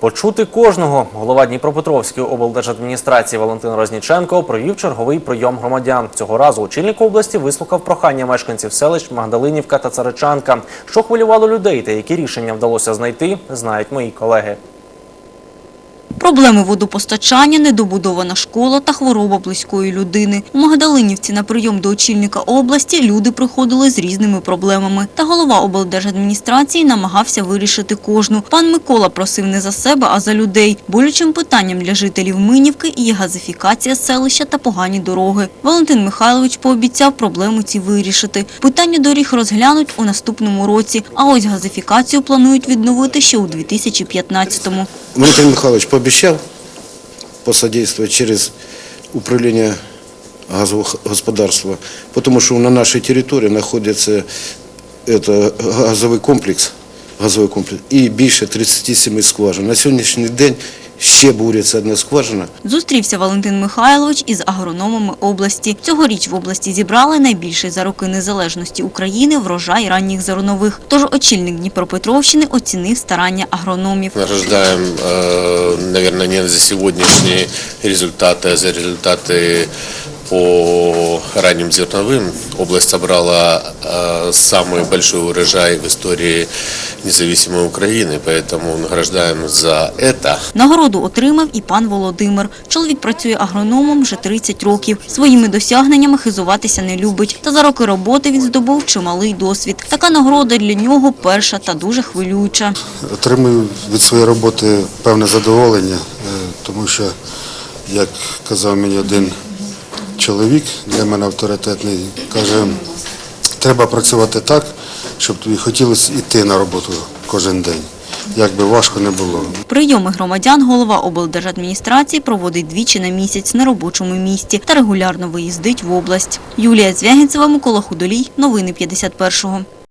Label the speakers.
Speaker 1: Почути кожного голова Дніпропетровської облдержадміністрації Валентин Розніченко провів черговий прийом громадян. Цього разу очільник області вислухав прохання мешканців селищ Магдалинівка та Царичанка. Що хвилювало людей та які рішення вдалося знайти, знають мої колеги.
Speaker 2: Проблеми водопостачання, недобудована школа та хвороба близької людини. У Магдалинівці на прийом до очільника області люди приходили з різними проблемами. Та голова облдержадміністрації намагався вирішити кожну. Пан Микола просив не за себе, а за людей. Болючим питанням для жителів Минівки є газифікація селища та погані дороги. Валентин Михайлович пообіцяв проблему ці вирішити. Питання доріг розглянуть у наступному році, а ось газифікацію планують відновити ще у 2015-му.
Speaker 3: Валентин Михайлович пообещал посодействовать через управление газового господарства, потому что на нашей территории находится это газовий комплекс, газовий комплекс і більше 37 скважин. На сьогоднішній день ще буриться одна скважина.
Speaker 2: Зустрівся Валентин Михайлович із агрономами області. Цьогоріч в області зібрали найбільший за роки незалежності України врожай ранніх зернових. Тож очільник Дніпропетровщини оцінив старання агрономів.
Speaker 4: Награждаем, э, наверное, не за сегодняшние результаты, а за результаты по ранним зерновым. Область собрала э, самый большой урожай в истории независимой Украины, поэтому награждаем за это.
Speaker 2: Нагороду отримав і пан Володимир. Чоловік працює агрономом вже 30 років. Своїми досягненнями хизуватися не любить. Та за роки роботи він здобув чималий досвід. Така нагорода для нього перша та дуже хвилююча.
Speaker 5: Отримую від своєї роботи певне задоволення, е, тому що, як казав мені один чоловік, для мене авторитетний, каже, треба працювати так, щоб тобі хотілося йти на роботу кожен день, як би важко не було.
Speaker 2: Прийоми громадян голова облдержадміністрації проводить двічі на місяць на робочому місці та регулярно виїздить в область. Юлія Звягінцева, Микола Худолій. Новини 51-го.